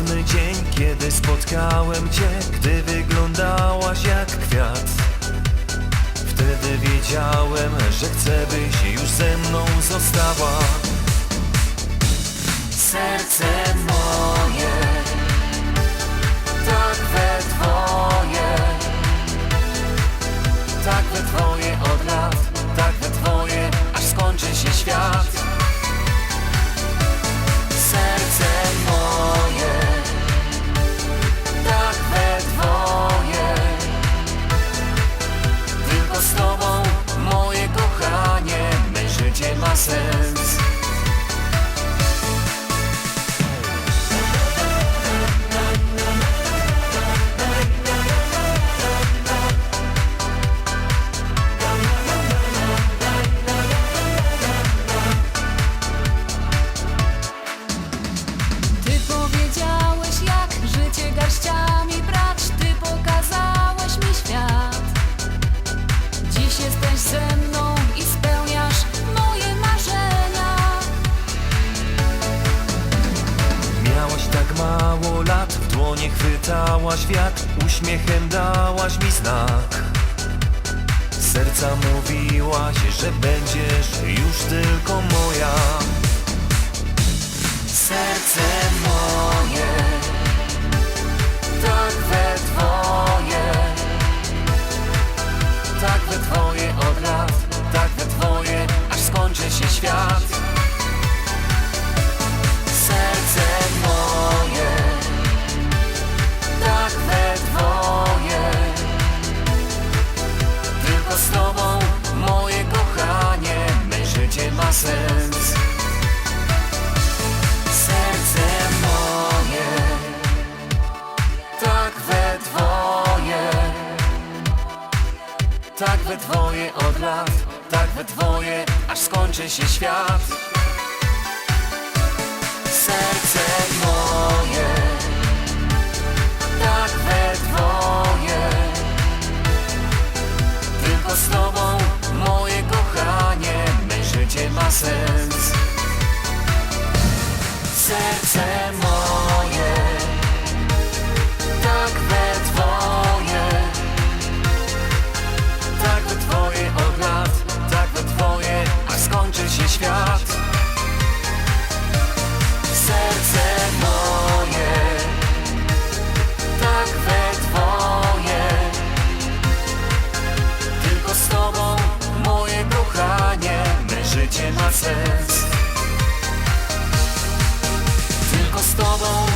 cudowny dzień, kiedy spotkałem Cię Gdy wyglądałaś jak kwiat. Wtedy wiedziałem, że chcę byś już ze mną została dłonie chwytałaś wiatr Uśmiechem dałaś mi znak. Serca mówiłaś, że będziesz już tylko moja. Serce moje Tak we dwoje. Tak we dwoje od lat Tak we dwoje, aż skończy się świat sens Serce moje Tak we dwoje. Tak we dwoje od lat Tak we dwoje, aż skończy się świat życie ma sens życie ma sens. Tylko z tobą,